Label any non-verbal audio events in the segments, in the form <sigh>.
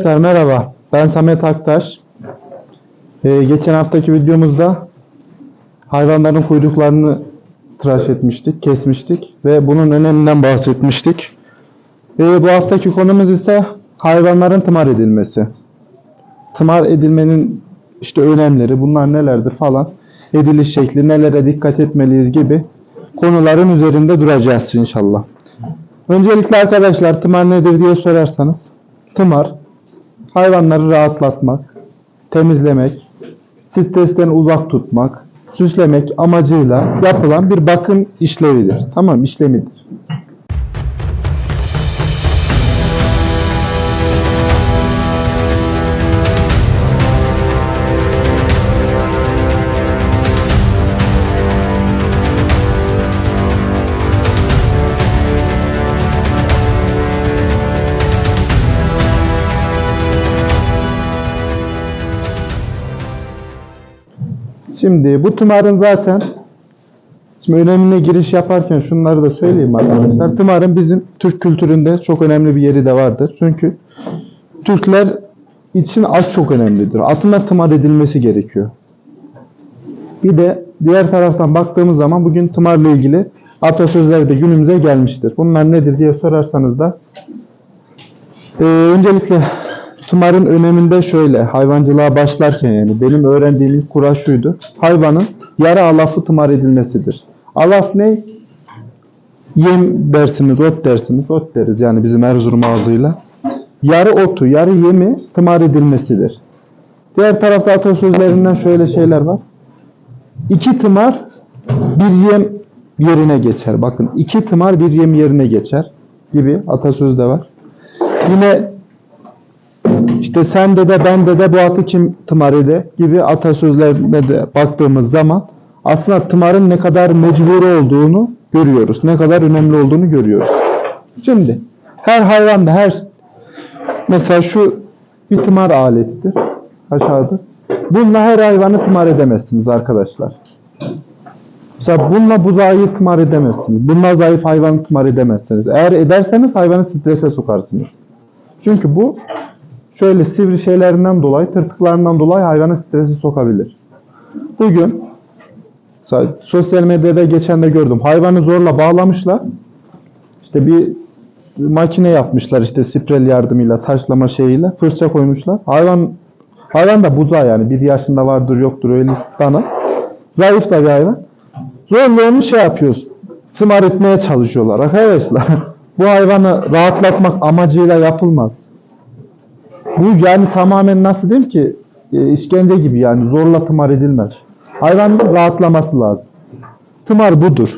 Arkadaşlar merhaba. Ben Samet Aktaş. Ee, geçen haftaki videomuzda hayvanların kuyruklarını tıraş etmiştik, kesmiştik ve bunun öneminden bahsetmiştik. Ee, bu haftaki konumuz ise hayvanların tımar edilmesi. Tımar edilmenin işte önemleri, bunlar nelerdir falan, ediliş şekli, nelere dikkat etmeliyiz gibi konuların üzerinde duracağız inşallah. Öncelikle arkadaşlar tımar nedir diye sorarsanız, tımar hayvanları rahatlatmak, temizlemek, stresten uzak tutmak, süslemek amacıyla yapılan bir bakım işlevidir. Tamam işlemidir. Şimdi bu tımarın zaten şimdi önemine giriş yaparken şunları da söyleyeyim arkadaşlar. Tımarın bizim Türk kültüründe çok önemli bir yeri de vardır. Çünkü Türkler için at çok önemlidir. Atına tımar edilmesi gerekiyor. Bir de diğer taraftan baktığımız zaman bugün tımarla ilgili atasözleri de günümüze gelmiştir. Bunlar nedir diye sorarsanız da ee, öncelikle Tımarın öneminde şöyle, hayvancılığa başlarken yani benim öğrendiğim ilk kural şuydu. Hayvanın yarı alafı tımar edilmesidir. Alaf ne? Yem dersiniz, ot dersiniz, ot deriz yani bizim Erzurum ağzıyla. Yarı otu, yarı yemi tımar edilmesidir. Diğer tarafta atasözlerinden şöyle şeyler var. İki tımar bir yem yerine geçer. Bakın iki tımar bir yem yerine geçer gibi atasözü de var. Yine işte sende de bende de bu atı kim tımar ede gibi atasözlerine de baktığımız zaman aslında tımarın ne kadar mecbur olduğunu görüyoruz. Ne kadar önemli olduğunu görüyoruz. Şimdi her hayvanda her mesela şu bir tımar aletidir. Aşağıda. Bununla her hayvanı tımar edemezsiniz arkadaşlar. Mesela bununla buzağıyı tımar edemezsiniz. Bununla zayıf hayvanı tımar edemezsiniz. Eğer ederseniz hayvanı strese sokarsınız. Çünkü bu şöyle sivri şeylerinden dolayı, tırtıklarından dolayı hayvanı strese sokabilir. Bugün sosyal medyada geçen de gördüm. Hayvanı zorla bağlamışlar. İşte bir makine yapmışlar işte sprel yardımıyla, taşlama şeyiyle fırça koymuşlar. Hayvan hayvan da buza yani bir yaşında vardır yoktur öyle dana. Zayıf da bir hayvan. Zorla onu şey yapıyoruz. Tımar etmeye çalışıyorlar arkadaşlar. <laughs> Bu hayvanı rahatlatmak amacıyla yapılmaz. Bu yani tamamen nasıl diyeyim ki e, işkence gibi yani zorla tımar edilmez. Hayvanın rahatlaması lazım. Tımar budur.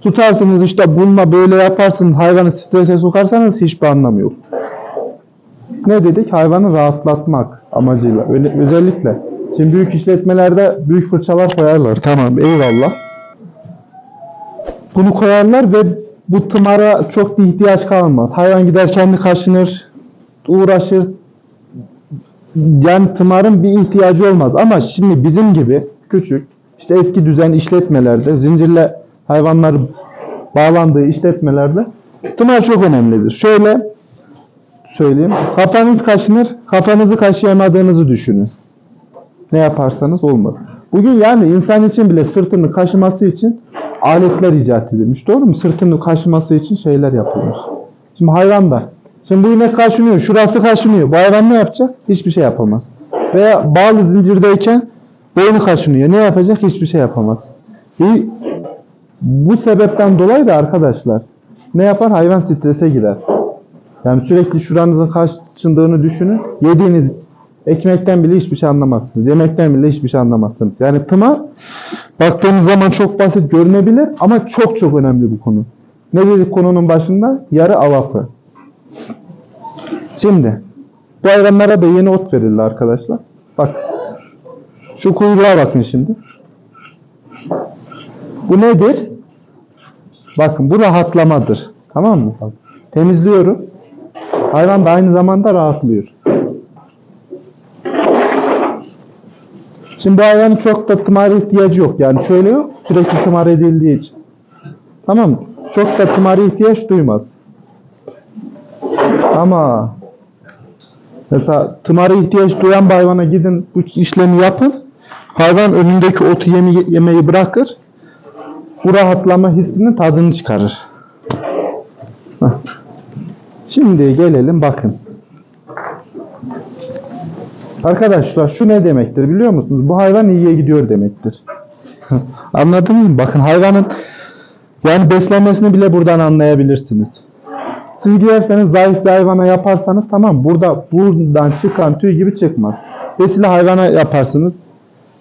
Tutarsınız işte bununla böyle yaparsınız hayvanı strese sokarsanız hiçbir anlamı yok. Ne dedik? Hayvanı rahatlatmak amacıyla. Özellikle. Şimdi büyük işletmelerde büyük fırçalar koyarlar. Tamam eyvallah. Bunu koyarlar ve bu tımara çok bir ihtiyaç kalmaz. Hayvan gider kendi kaşınır, uğraşır. Yani tımarın bir ihtiyacı olmaz. Ama şimdi bizim gibi küçük, işte eski düzen işletmelerde, zincirle hayvanlar bağlandığı işletmelerde tımar çok önemlidir. Şöyle söyleyeyim. Kafanız kaşınır, kafanızı kaşıyamadığınızı düşünün. Ne yaparsanız olmaz. Bugün yani insan için bile sırtını kaşıması için aletler icat edilmiş. Doğru mu? Sırtını kaşıması için şeyler yapılmış. Şimdi hayvan da Şimdi bu inek kaşınıyor, şurası kaşınıyor. Bu hayvan ne yapacak? Hiçbir şey yapamaz. Veya bağlı zincirdeyken boynu kaşınıyor. Ne yapacak? Hiçbir şey yapamaz. E, bu sebepten dolayı da arkadaşlar ne yapar? Hayvan strese girer. Yani sürekli şuranızın kaşındığını düşünün. Yediğiniz ekmekten bile hiçbir şey anlamazsınız. Yemekten bile hiçbir şey anlamazsınız. Yani tımar baktığınız zaman çok basit görünebilir ama çok çok önemli bu konu. Ne dedik konunun başında? Yarı avafı. Şimdi bu hayvanlara da yeni ot verildi arkadaşlar. Bak. Şu kuyruğa bakın şimdi. Bu nedir? Bakın bu rahatlamadır. Tamam mı? Bak. Temizliyorum. Hayvan da aynı zamanda rahatlıyor. Şimdi bu hayvanın çok da tımar ihtiyacı yok. Yani şöyle yok. Sürekli tımar edildiği için. Tamam mı? Çok da tımar ihtiyaç duymaz. Ama Mesela tımarı ihtiyaç duyan bir hayvana gidin bu işlemi yapın. Hayvan önündeki otu yeme yemeyi bırakır. Bu rahatlama hissinin tadını çıkarır. Şimdi gelelim bakın. Arkadaşlar şu ne demektir biliyor musunuz? Bu hayvan iyiye gidiyor demektir. Anladınız mı? Bakın hayvanın yani beslenmesini bile buradan anlayabilirsiniz. Siz zayıf bir hayvana yaparsanız tamam burada buradan çıkan tüy gibi çıkmaz. Besili hayvana yaparsınız.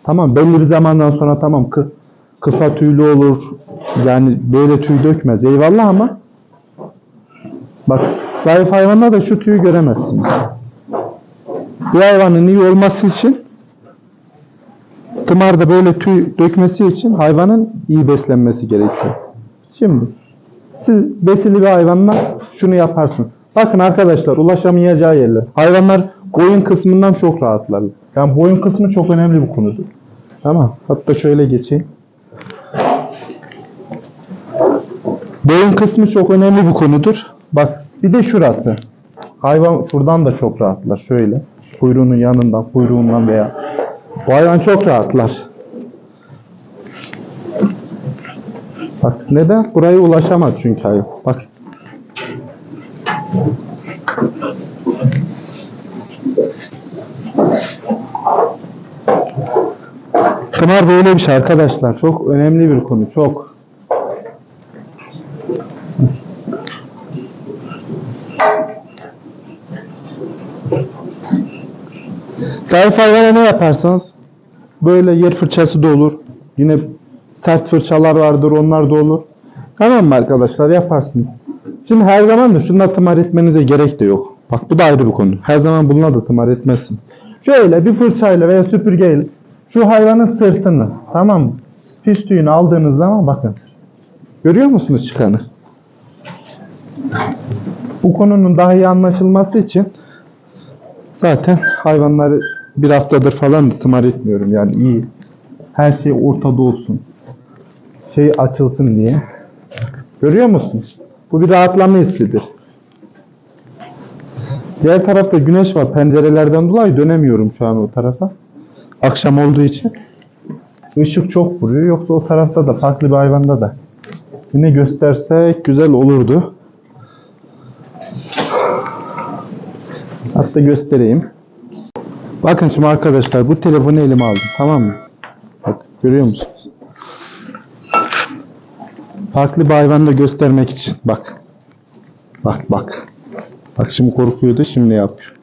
Tamam belli bir zamandan sonra tamam kı- kısa tüylü olur. Yani böyle tüy dökmez. Eyvallah ama bak zayıf hayvanda da şu tüyü göremezsiniz. Bir hayvanın iyi olması için tımarda böyle tüy dökmesi için hayvanın iyi beslenmesi gerekiyor. Şimdi siz besili bir hayvanla şunu yaparsın. Bakın arkadaşlar ulaşamayacağı yerler. Hayvanlar boyun kısmından çok rahatlar. Yani boyun kısmı çok önemli bir konudur. Tamam. Hatta şöyle geçeyim. Boyun kısmı çok önemli bir konudur. Bak bir de şurası. Hayvan şuradan da çok rahatlar. Şöyle. Kuyruğunun yanından, kuyruğundan veya bu hayvan çok rahatlar. Bak neden? Buraya ulaşamaz çünkü hayvan. Bak. Pınar böyle bir şey arkadaşlar. Çok önemli bir konu. Çok. Zayıf ne yaparsanız böyle yer fırçası da olur. Yine sert fırçalar vardır onlar da olur. Tamam mı arkadaşlar yaparsın. Şimdi her zaman da şununla tımar etmenize gerek de yok. Bak bu da ayrı bir konu. Her zaman bununla da tımar etmezsin. Şöyle bir fırçayla veya süpürgeyle şu hayvanın sırtını tamam mı? Pis tüyünü aldığınız zaman bakın. Görüyor musunuz çıkanı? Bu konunun daha iyi anlaşılması için zaten hayvanları bir haftadır falan tımar etmiyorum yani iyi. Her şey ortada olsun. Şey açılsın diye. Görüyor musunuz? Bu bir rahatlama hissidir. Diğer tarafta güneş var. Pencerelerden dolayı dönemiyorum şu an o tarafa. Akşam olduğu için. Işık çok vuruyor. Yoksa o tarafta da farklı bir hayvanda da. Yine göstersek güzel olurdu. Hatta göstereyim. Bakın şimdi arkadaşlar bu telefonu elime aldım tamam mı? Bak görüyor musunuz? Farklı bir hayvanı da göstermek için. Bak. Bak bak. Bak şimdi korkuyordu şimdi yapıyor.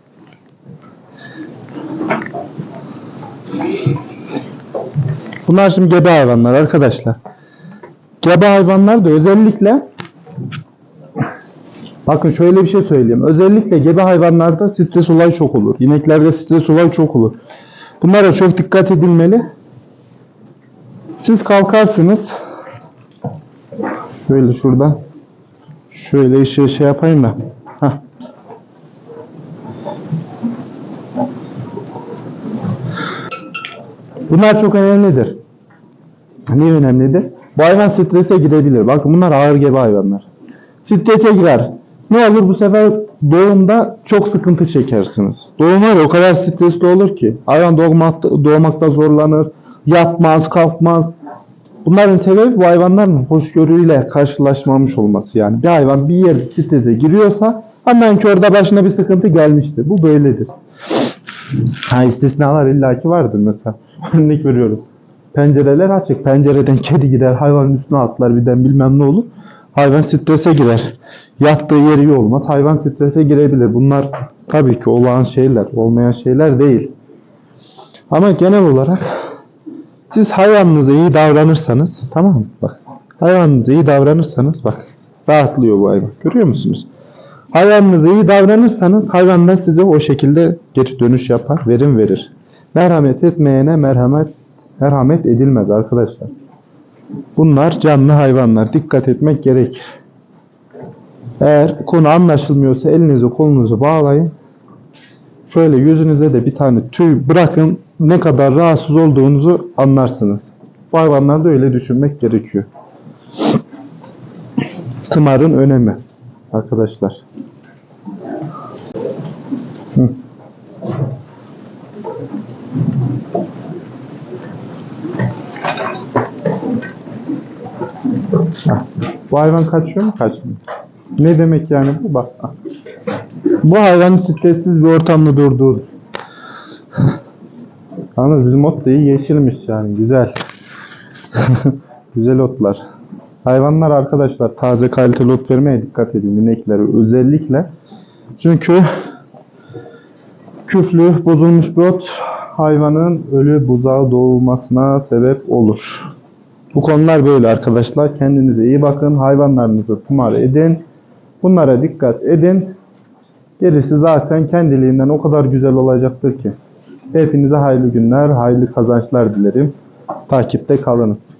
Bunlar şimdi gebe hayvanlar arkadaşlar. Gebe hayvanlar da özellikle Bakın şöyle bir şey söyleyeyim. Özellikle gebe hayvanlarda stres olayı çok olur. İneklerde stres olayı çok olur. Bunlara çok dikkat edilmeli. Siz kalkarsınız. Şöyle şuradan. Şöyle işe şey yapayım da. Heh. Bunlar çok önemlidir. Niye önemlidir? Bu hayvan strese girebilir. Bakın bunlar ağır gebe hayvanlar. Strese girer. Ne olur bu sefer doğumda çok sıkıntı çekersiniz. Doğum var o kadar stresli olur ki. Hayvan doğmakta, doğmakta zorlanır. Yatmaz, kalkmaz. Bunların sebebi bu hayvanların hoşgörüyle karşılaşmamış olması. Yani bir hayvan bir yerde strese giriyorsa anlayın ki orada başına bir sıkıntı gelmiştir. Bu böyledir. Ha istisnalar illaki vardır mesela. <laughs> Örnek veriyorum. Pencereler açık. Pencereden kedi gider, hayvanın üstüne atlar birden bilmem ne olur. Hayvan strese girer. Yattığı yeri iyi olmaz. Hayvan strese girebilir. Bunlar tabii ki olağan şeyler, olmayan şeyler değil. Ama genel olarak siz hayvanınıza iyi davranırsanız, tamam mı? Bak, hayvanınıza iyi davranırsanız bak, rahatlıyor bu hayvan. Görüyor musunuz? Hayvanınıza iyi davranırsanız hayvan da size o şekilde geri dönüş yapar, verim verir. Merhamet etmeyene merhamet merhamet edilmez arkadaşlar. Bunlar canlı hayvanlar. Dikkat etmek gerekir. Eğer konu anlaşılmıyorsa elinizi kolunuzu bağlayın. Şöyle yüzünüze de bir tane tüy bırakın ne kadar rahatsız olduğunuzu anlarsınız. Bu hayvanlarda öyle düşünmek gerekiyor. Tımarın önemi arkadaşlar. Bu hayvan kaçıyor mu kaçmıyor? Ne demek yani bu? Bak. Bu hayvanın stressiz bir ortamda durduğudur. Yalnız bizim ot da iyi yeşilmiş yani güzel. <laughs> güzel otlar. Hayvanlar arkadaşlar taze kaliteli ot vermeye dikkat edin ineklere özellikle. Çünkü küflü bozulmuş bir ot hayvanın ölü buzağı doğmasına sebep olur. Bu konular böyle arkadaşlar. Kendinize iyi bakın. Hayvanlarınızı kumar edin. Bunlara dikkat edin. Gerisi zaten kendiliğinden o kadar güzel olacaktır ki. Hepinize hayırlı günler, hayırlı kazançlar dilerim. Takipte kalınız.